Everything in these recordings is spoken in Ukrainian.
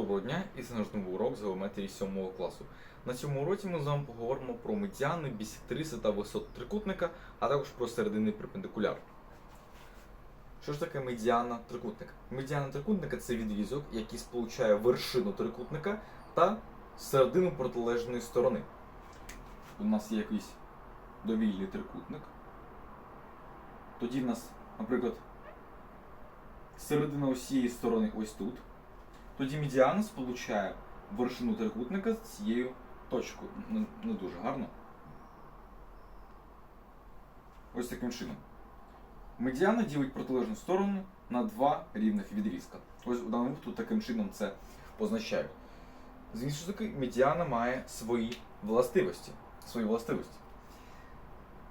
Доброго дня і це наш новий урок з геометрії 7 класу. На цьому уроці ми з вами поговоримо про медіани, бісектриси та висоту трикутника, а також про середини перпендикуляр. Що ж таке медіана трикутника? Медіана трикутника це відрізок, який сполучає вершину трикутника та середину протилежної сторони. У нас є якийсь довільний трикутник. Тоді в нас, наприклад, середина усієї сторони ось тут. Тоді медіана сполучає вершину трикутника з цією точкою. Не, не дуже гарно. Ось таким чином. Медіана ділить протилежну сторону на два рівних відрізка. Ось у даному випадку таким чином це позначає. З іншої сторони, медіана має свої властивості. Свої властивості.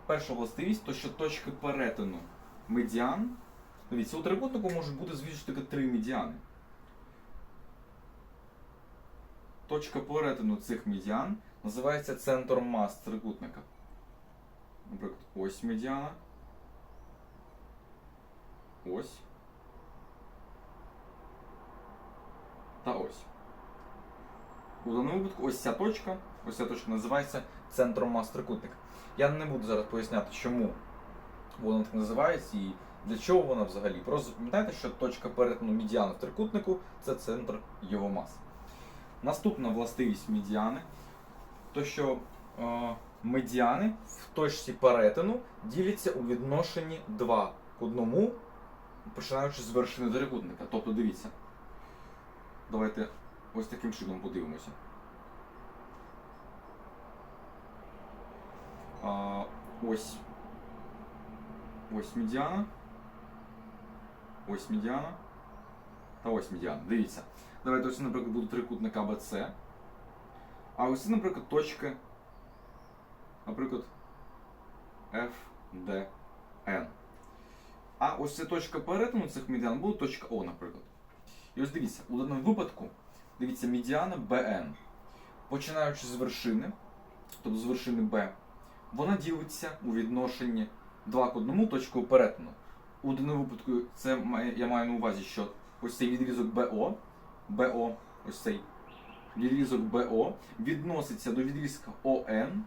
Перша властивість то, що точки перетину медіан. Дивіться, у трикутнику можуть бути, звісно, таки три медіани. Точка перетину цих медіан називається центром мас трикутника. Наприклад, ось медіана. Ось. Та ось. У даному випадку ось ця точка, ось ця точка називається центром мас трикутника. Я не буду зараз поясняти, чому вона так називається і для чого вона взагалі. Просто пам'ятайте, що точка перетину медіани в трикутнику це центр його мас. Наступна властивість медіани, то що е, медіани в точці перетину діляться у відношенні 2 к 1, починаючи з вершини трикутника. Тобто дивіться. Давайте ось таким чином подивимося. А, ось. Ось медіана. Ось медіана. Та ось медіана. Дивіться. Давайте ось, наприклад, буде трикутник АБЦ. А ось, наприклад, точки, наприклад, FDN. А ось ця точка перетину цих медіан буде точка О, наприклад. І ось дивіться, у даному випадку, дивіться, медіана BN. Починаючи з вершини, тобто з вершини B, вона ділиться у відношенні 2 к 1 точкою перетину. У даному випадку це я маю на увазі, що ось цей відрізок БО, БО, ось цей відрізок БО відноситься до відрізка ОН,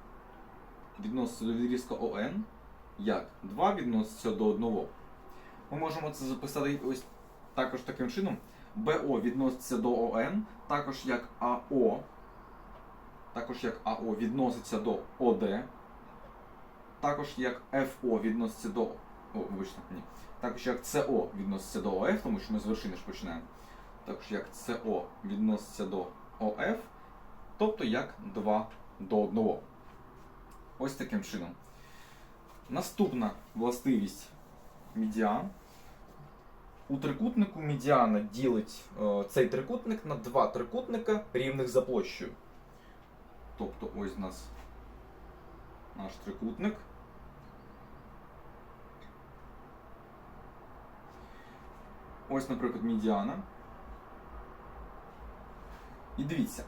відноситься до відрізка ОН, як 2 відноситься до 1. Ми можемо це записати ось також таким чином. БО відноситься до ОН, також як АО, також як АО відноситься до ОД, також як ФО відноситься до. О, вибачте, ні. Також як СО відноситься до ОФ, тому що ми з вершини ж починаємо. Також як СО відноситься до ОФ, тобто як 2 до 1. Ось таким чином. Наступна властивість медіан. У трикутнику медіана ділить е, цей трикутник на два трикутника рівних за площею. Тобто ось у нас наш трикутник. Ось, наприклад, медіана. І дивіться,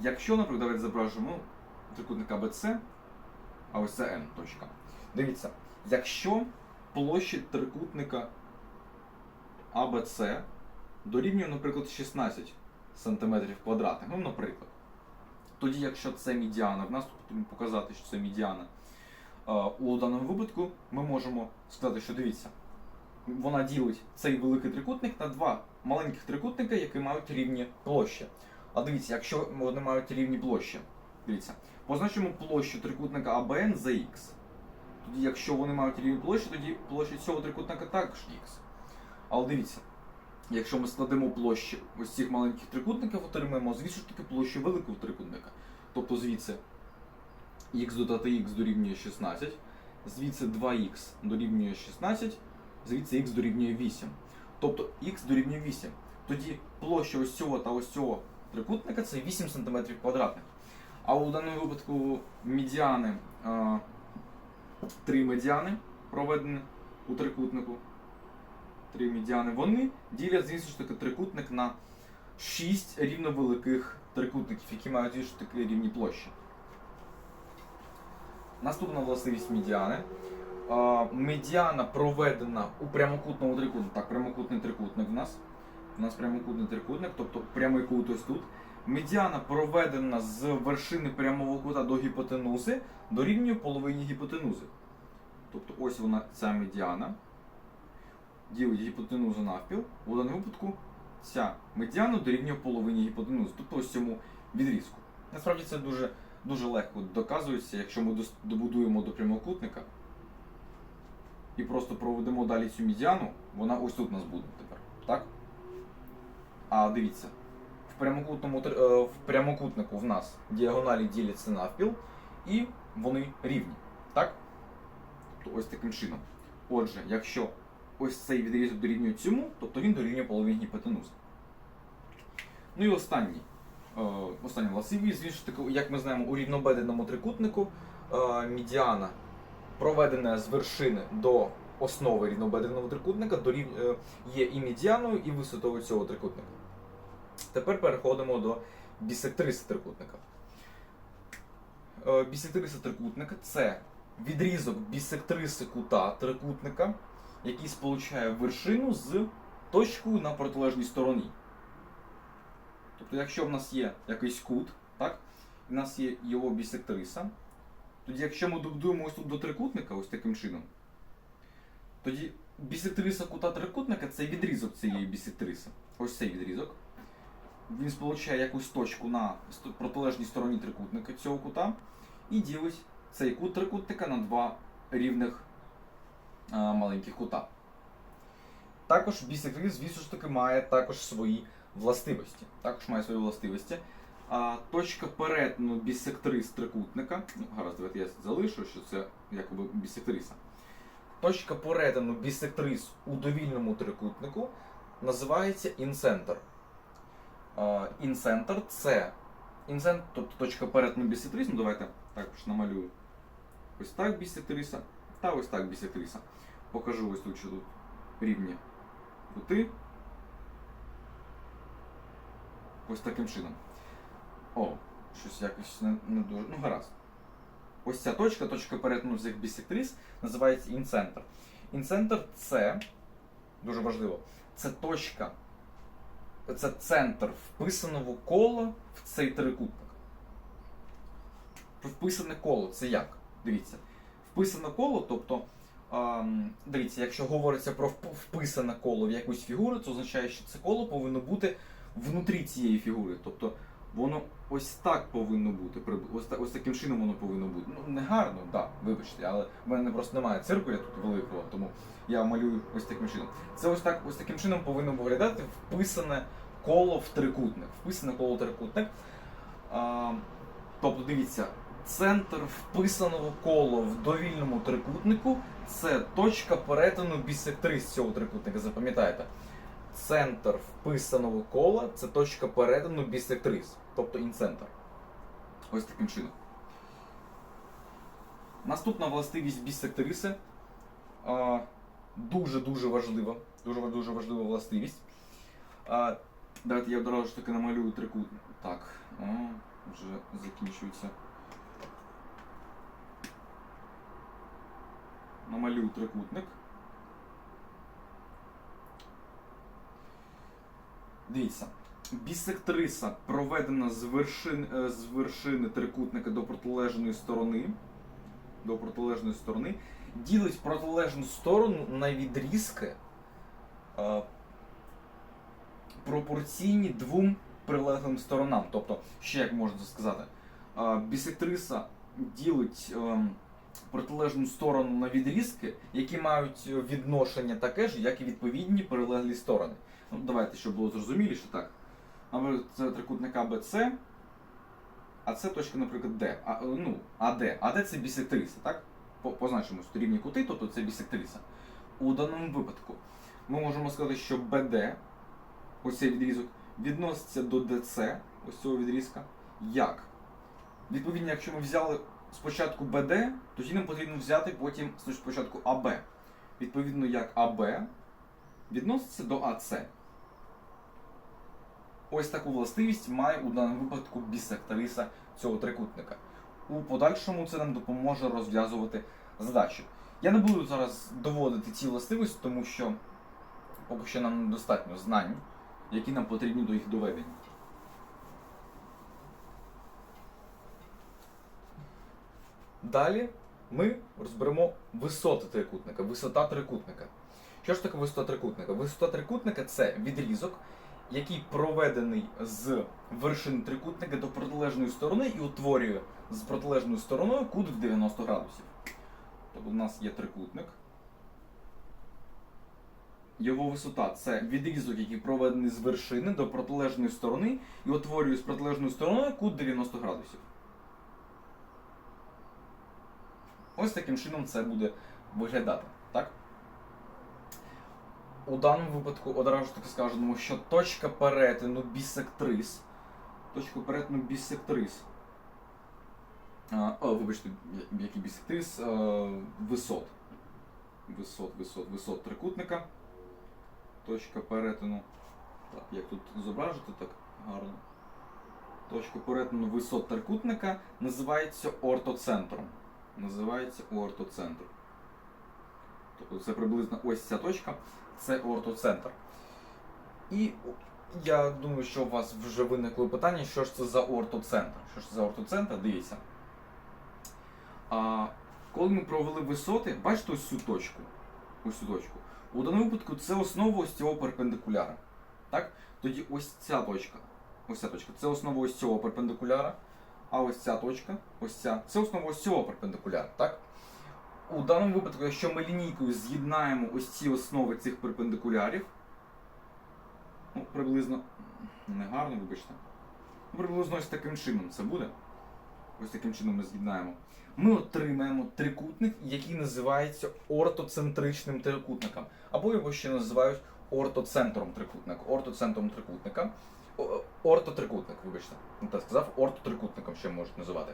якщо, наприклад, давайте зображимо трикутник АБЦ, а ось це N точка. Дивіться, якщо площадь трикутника АБЦ дорівнює, наприклад, 16 см квадратних, ну, наприклад. Тоді, якщо це медіана, в нас потрібно показати, що це медіана. е, У даному випадку ми можемо сказати, що дивіться, вона ділить цей великий трикутник на два маленьких трикутника, які мають рівні площі. А дивіться, якщо вони мають рівні площі, дивіться, позначимо площу трикутника АБН за х. Тоді, якщо вони мають рівні площі, тоді площа цього трикутника також х. Але дивіться, якщо ми складемо площі ось цих маленьких трикутників, отримаємо звідси таки площу великого трикутника. Тобто звідси х додати х дорівнює 16, звідси 2х дорівнює 16, звідси х дорівнює 8. Тобто х дорівнює 8. Тоді площа ось цього та ось цього трикутника це 8 см квадратних. А у даному випадку медіани, три медіани проведені у трикутнику. Три медіани, вони ділять, звісно ж таки, трикутник на 6 рівновеликих трикутників, які мають звісно ж рівні площі. Наступна властивість медіани. Медіана проведена у прямокутному трикутнику. Так, прямокутний трикутник у нас. У нас прямокутний трикутник, тобто прямий кут ось тут. Медіана проведена з вершини прямого кута до гіпотенузи дорівнює половині гіпотенузи. Тобто ось вона ця медіана. Ділить гіпотенузу навпіл. У даному випадку ця медіана дорівнює половині гіпотенузи, тобто ось цьому відрізку. Насправді це дуже, дуже легко доказується, якщо ми добудуємо до прямокутника і просто проведемо далі цю медіану, вона ось тут у нас буде тепер. Так? А дивіться, в прямокутному е, в прямокутнику в нас діагоналі діляться навпіл, і вони рівні. Так? Тобто ось таким чином. Отже, якщо ось цей відрізок дорівнює цьому, тобто він дорівнює половині гіпотенузи. Ну і останній. Е, Остання звісно як ми знаємо, у рівнобеденому трикутнику е, медіана проведена з вершини до основи рівнобедреного трикутника дорів... е, є і медіаною, і висотою цього трикутника. Тепер переходимо до бісектриси трикутника. Е, Бісектриса трикутника це відрізок бісектриси кута трикутника, який сполучає вершину з точкою на протилежній стороні. Тобто, якщо в нас є якийсь кут, так, і в нас є його бісектриса, тоді якщо ми добудуємо ось тут до трикутника, ось таким чином, тоді бісектриса кута трикутника це відрізок цієї бісектриси. Ось цей відрізок. Він сполучає якусь точку на протилежній стороні трикутника цього кута і ділить цей кут трикутника на два рівних а, маленьких кута. Також бісектрис, звісно ж таки, має також свої властивості. Також має свої властивості. А, точка перетину бісектрис трикутника. Ну, гаразд, давайте я залишу, що це якоби бісектриса. Точка перетину бісектрис у довільному трикутнику називається інцентр. Інцентр це інцентр, тобто точка перетину бісектрис. Ну, давайте також намалюю. Ось так бісектриса та ось так бісектриса. Покажу ось тут, що тут рівні кути. Ось таким чином. О, щось якось не, не дуже. Ну, гаразд. Ось ця точка, точка перетину цих бісектрис, називається інцентр. Інцентр це, дуже важливо, це точка, це центр вписаного кола в цей трикутник. Вписане коло це як? Дивіться. Вписане коло, тобто, дивіться, якщо говориться про вписане коло в якусь фігуру, це означає, що це коло повинно бути внутрі цієї фігури. Тобто воно ось так повинно бути. Ось, та- ось таким чином воно повинно бути. Ну, не гарно, так, да, вибачте, але в мене просто немає циркуля тут великого, тому я малюю ось таким чином. Це ось так, ось таким чином повинно виглядати вписане коло в трикутник. Вписане коло в трикутник. А, тобто, дивіться, центр вписаного кола в довільному трикутнику це точка перетину бісектрис цього трикутника. Запам'ятайте. Центр вписаного кола це точка перетину бісектрис, тобто інцентр. Ось таким чином. Наступна властивість бісектриси. Дуже-дуже важлива. Дуже дуже важлива властивість. Давайте я одразу ж таки намалюю трикутник. Так, о, вже закінчується. Намалюю трикутник. Дивіться, бісектриса проведена з вершин, е, з вершини трикутника до протилежної сторони. До протилежної сторони. Ділить протилежну сторону на відрізки е, пропорційні двом прилеглим сторонам. Тобто, ще як можна сказати, е, бісектриса ділить е, протилежну сторону на відрізки, які мають відношення таке ж, як і відповідні прилеглі сторони. Ну, давайте, щоб було зрозуміліше, так. Наприклад, це трикутник АБЦ, а це точка, наприклад, Д. А, ну, АД. АД це бісектриса, так? По- Позначимо рівні кути, тобто це бісектриса. У даному випадку ми можемо сказати, що БД, ось цей відрізок, відноситься до ДЦ, ось цього відрізка, як? Відповідно, якщо ми взяли спочатку БД, тоді нам потрібно взяти потім спочатку АБ. Відповідно, як АБ відноситься до АЦ. Ось таку властивість має у даному випадку бісектриса цього трикутника. У подальшому це нам допоможе розв'язувати задачі. Я не буду зараз доводити ці властивості, тому що поки що нам недостатньо знань які нам потрібні до їх доведення. Далі ми розберемо висоти трикутника, висота трикутника. Що ж таке висота трикутника? Висота трикутника це відрізок, який проведений з вершини трикутника до протилежної сторони і утворює з протилежною стороною кут в 90 градусів. Тобто у нас є трикутник. Його висота це відрізок, який проведений з вершини до протилежної сторони і утворює з протилежною стороною кут 90 градусів. Ось таким чином це буде виглядати. У даному випадку одразу таки скажемо, що точка перетину бісектрис. Точку перетину бісектрис. А, о, вибачте, який бісектрис а, висот. Висот, висот, висот трикутника. Точка перетину. Так, як тут зображити так гарно. Точка перетину висот трикутника називається ортоцентром. Називається ортоцентр. Це приблизно ось ця точка, це ортоцентр. І я думаю, що у вас вже виникло питання, що ж це за ортоцентр. Що ж це за ортоцентр? Дивіться. А, коли ми провели висоти, бачите ось цю точку. Ось цю точку. У даному випадку це основа ось цього перпендикуляра. Так? Тоді ось ця точка. Ось ця точка. Це основа ось цього перпендикуляра. А ось ця точка, ось ця, це основа ось цього перпендикуляра. Так? У даному випадку, якщо ми лінійкою з'єднаємо ось ці основи цих перпендикулярів, ну, приблизно не гарно, вибачте. Ну, приблизно ось таким чином це буде. Ось таким чином ми з'єднаємо. Ми отримаємо трикутник, який називається ортоцентричним трикутником. Або його ще називають ортоцентром трикутника. Ортоцентром трикутника. Ортотрикутник, вибачте. Не так сказав, ортотрикутником ще можуть називати.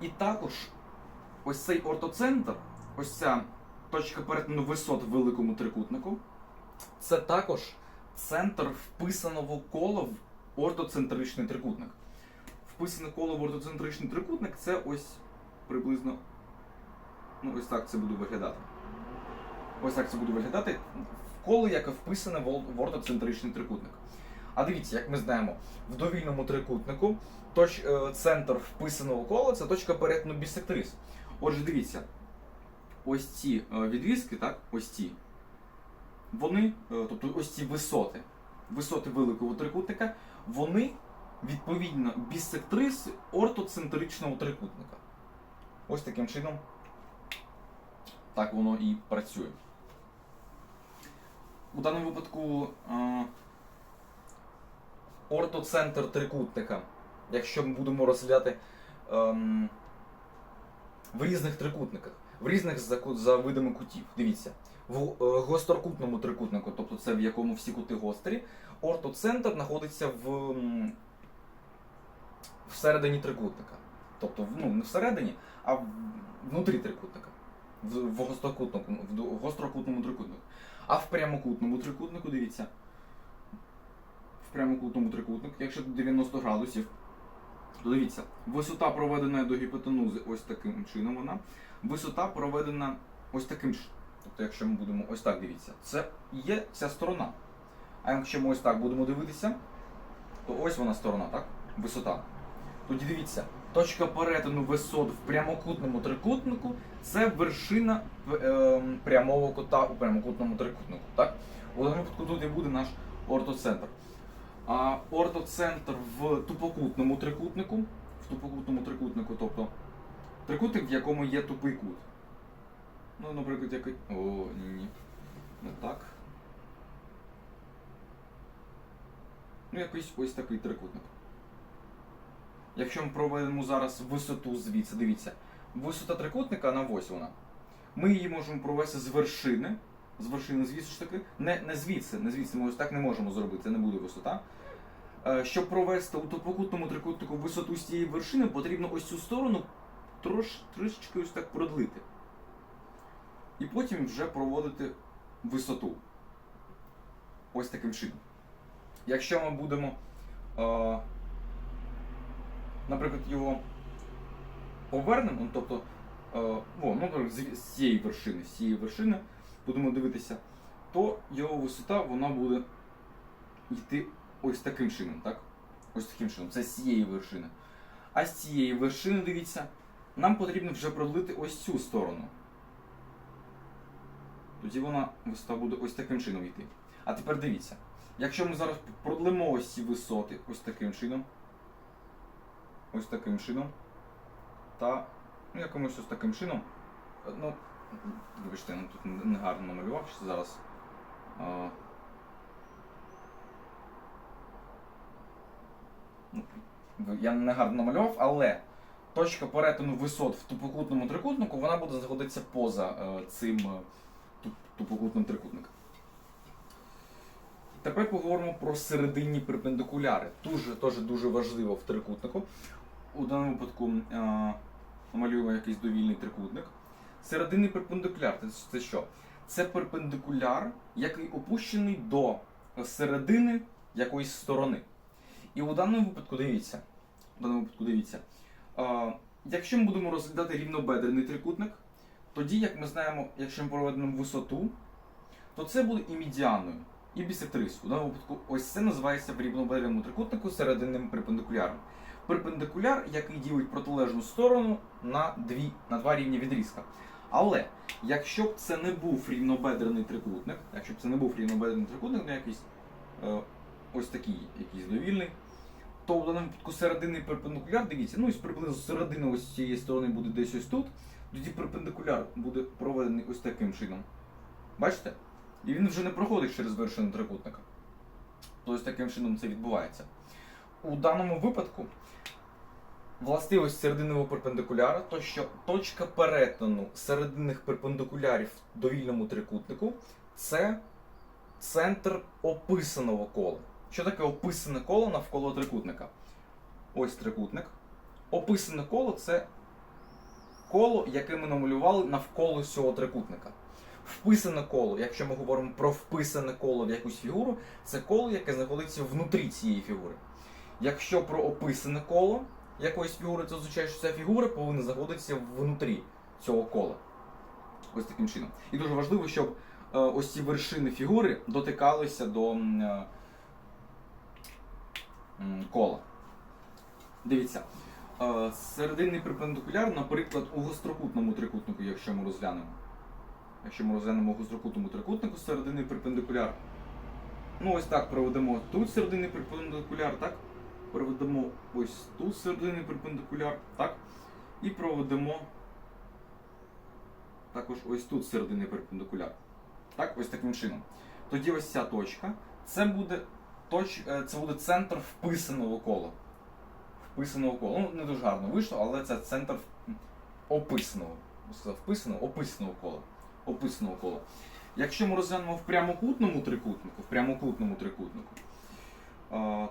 І також ось цей ортоцентр, ось ця точка перетину висот в великому трикутнику, це також центр вписаного кола в ортоцентричний трикутник. Вписане коло в ортоцентричний трикутник це ось приблизно. Ну, ось так це буде виглядати. Ось так це буде виглядати. Коло, яке вписане в ортоцентричний трикутник. А дивіться, як ми знаємо, в довільному трикутнику точ, е, центр вписаного кола це точка перетину бісектрис. Отже, дивіться, ось ці е, відрізки, так, ось ці, вони, е, тобто ось ці висоти, висоти великого трикутника, вони відповідно бісектриси ортоцентричного трикутника. Ось таким чином так воно і працює. У даному випадку е, ортоцентр трикутника, якщо ми будемо розглядати ем, в різних трикутниках, в різних за, видами кутів. Дивіться, в е, гострокутному трикутнику, тобто це в якому всі кути гострі, ортоцентр знаходиться в, всередині трикутника. Тобто, ну, не всередині, а внутрі трикутника. В, гострокутному, в гострокутному трикутнику. А в прямокутному трикутнику, дивіться, в прямокутному трикутнику, якщо тут 90 градусів, дивіться, висота проведена до гіпотенузи ось таким чином вона. Висота проведена ось таким ж. Тобто, якщо ми будемо ось так дивіться, це є ця сторона. А якщо ми ось так будемо дивитися, то ось вона сторона, так? Висота. Тоді дивіться, точка перетину висот в прямокутному трикутнику це вершина е, прямого кута у прямокутному трикутнику. Так? У даному випадку тут і буде наш ортоцентр. А ортоцентр в тупокутному трикутнику, в тупокутному трикутнику, тобто трикутник, в якому є тупий кут. Ну, наприклад, який. О, ні, ні. Не так. Ну, якийсь ось такий трикутник. Якщо ми проведемо зараз висоту звідси, дивіться, висота трикутника на ось вона. Ми її можемо провести з вершини. З вершини, звідси ж таки, не, не звідси, не звідси, ми ось так не можемо зробити, це не буде висота. Е, Щоб провести у топокутному трикутнику висоту з цієї вершини, потрібно ось цю сторону трош, трішечки ось так продлити. І потім вже проводити висоту. Ось таким чином. Якщо ми будемо, е, наприклад, його повернемо, ну, тобто, е, о, ну, з з цієї вершини, з цієї вершини будемо дивитися, то його висота вона буде йти ось таким чином, так? Ось таким чином. Це з цієї вершини. А з цієї вершини, дивіться, нам потрібно вже продлити ось цю сторону. Тоді вона висота буде ось таким чином йти. А тепер дивіться, якщо ми зараз продлимо ось ці висоти ось таким чином, ось таким чином, та ну, якимось ось таким чином, ну, вибачте, я тут негарно намалював що зараз. А, ну, я не гарно намалював, але точка перетину висот в тупокутному трикутнику вона буде знаходитися поза е, цим е, тупокутним трикутником. Тепер поговоримо про серединні перпендикуляри. Дуже, теж дуже важливо в трикутнику. У даному випадку е, намалюємо якийсь довільний трикутник. Серединний перпендикуляр це, що? Це перпендикуляр, який опущений до середини якоїсь сторони. І у даному випадку дивіться. У даному випадку дивіться. Е, якщо ми будемо розглядати рівнобедрений трикутник, тоді, як ми знаємо, якщо ми проведемо висоту, то це буде і медіаною, і бісектрисою. У даному випадку ось це називається в рівнобедреному трикутнику серединним перпендикуляром. Перпендикуляр, який ділить протилежну сторону на, дві, на два рівні відрізка. Але якщо б це не був рівнобедрений трикутник, якщо б це не був рівнобедрений трикутник, ну якийсь е, ось такий якийсь довільний, то в даному випадку серединний перпендикуляр, дивіться, ну ось приблизно середина ось цієї сторони буде десь ось тут, тоді перпендикуляр буде проведений ось таким чином. Бачите? І він вже не проходить через вершину трикутника. Тобто таким чином це відбувається. У даному випадку властивість серединного перпендикуляра, то що точка перетину серединних перпендикулярів в довільному трикутнику це центр описаного кола. Що таке описане коло навколо трикутника? Ось трикутник. Описане коло це коло, яке ми намалювали навколо цього трикутника. Вписане коло, якщо ми говоримо про вписане коло в якусь фігуру, це коло, яке знаходиться внутрі цієї фігури. Якщо про описане коло якоїсь фігури, це означає, що ця фігура повинна знаходитися внутрі цього кола. Ось таким чином. І дуже важливо, щоб е, ось ці вершини фігури дотикалися до е, кола. Дивіться, е, серединний перпендикуляр, наприклад, у гострокутному трикутнику, якщо ми розглянемо. Якщо ми розглянемо у гострокутному трикутнику серединний перпендикуляр. Ну, ось так проведемо тут серединний перпендикуляр, так? Проведемо ось тут серединний перпендикуляр, так? І проведемо також ось тут серединний перпендикуляр. Так, ось таким чином. Тоді ось ця точка. Це буде, точ, е, це буде центр вписаного кола. Вписаного кола. Ну, не дуже гарно вийшло, але це центр описаного. Сказав вписаного, описаного кола. Описаного кола. Якщо ми розглянемо в прямокутному трикутнику, в прямокутному трикутнику,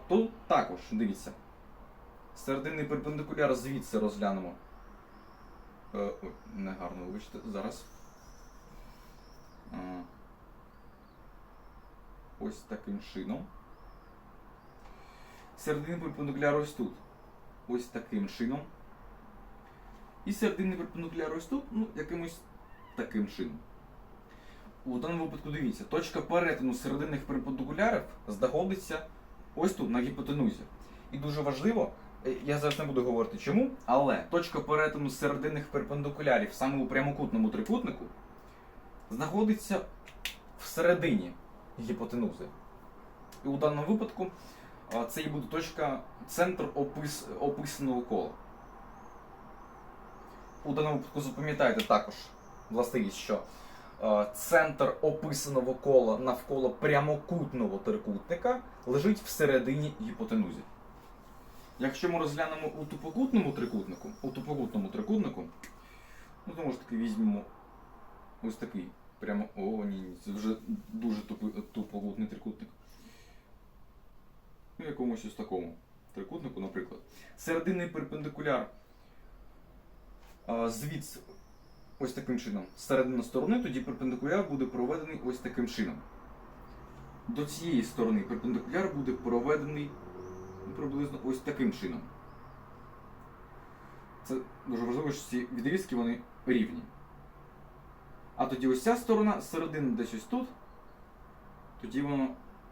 то також, дивіться, серединний перпендикуляр звідси розглянемо. Е, Ой, негарно вибачте, зараз. Ось таким чином. Серединний перпендикуляр ось тут. Ось таким чином. І серединний перпендикуляр ось тут, ну, якимось таким чином. У даному випадку дивіться, точка перетину серединних перпендикулярів знаходиться ось тут, на гіпотенузі. І дуже важливо, е, я зараз не буду говорити чому, але точка перетину серединних перпендикулярів саме у прямокутному трикутнику знаходиться всередині гіпотенузи. І у даному випадку це і буде точка центр опис, описаного кола. У даному випадку запам'ятайте також властивість, що е, центр описаного кола навколо прямокутного трикутника лежить всередині гіпотенузі. Якщо ми розглянемо у тупокутному трикутнику, у тупокутному трикутнику, ну то може таки візьмемо ось такий. Прямо. О, ні, ні, це вже дуже тупий, тупокутний трикутник. Ну, якомусь ось такому трикутнику, наприклад. Серединний перпендикуляр звідси ось таким чином. Середина сторони, тоді перпендикуляр буде проведений ось таким чином. До цієї сторони перпендикуляр буде проведений приблизно ось таким чином. Це дуже важливо, що ці відрізки вони рівні. А тоді ось ця сторона, середина десь ось тут, тоді воно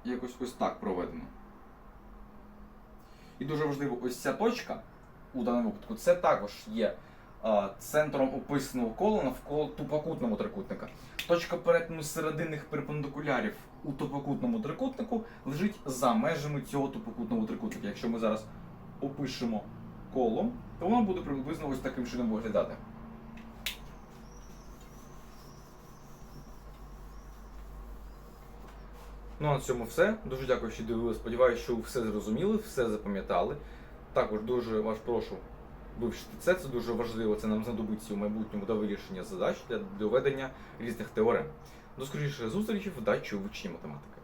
якось ось так проведено. І дуже важливо, ось ця точка у даному випадку, це також є центром описаного кола навколо тупокутного трикутника. Точка перетину серединних перпендикулярів у тупокутному трикутнику лежить за межами цього тупокутного трикутника. Якщо ми зараз опишемо коло, то воно буде приблизно ось таким чином виглядати. Ну а на цьому все. Дуже дякую, що дивилися. Сподіваюся, що все зрозуміли, все запам'ятали. Також дуже вас прошу вивчити це. Це дуже важливо. Це нам знадобиться у майбутньому до вирішення задач для доведення різних теорем. До скорішої зустрічі, вдачі у вивченні математики.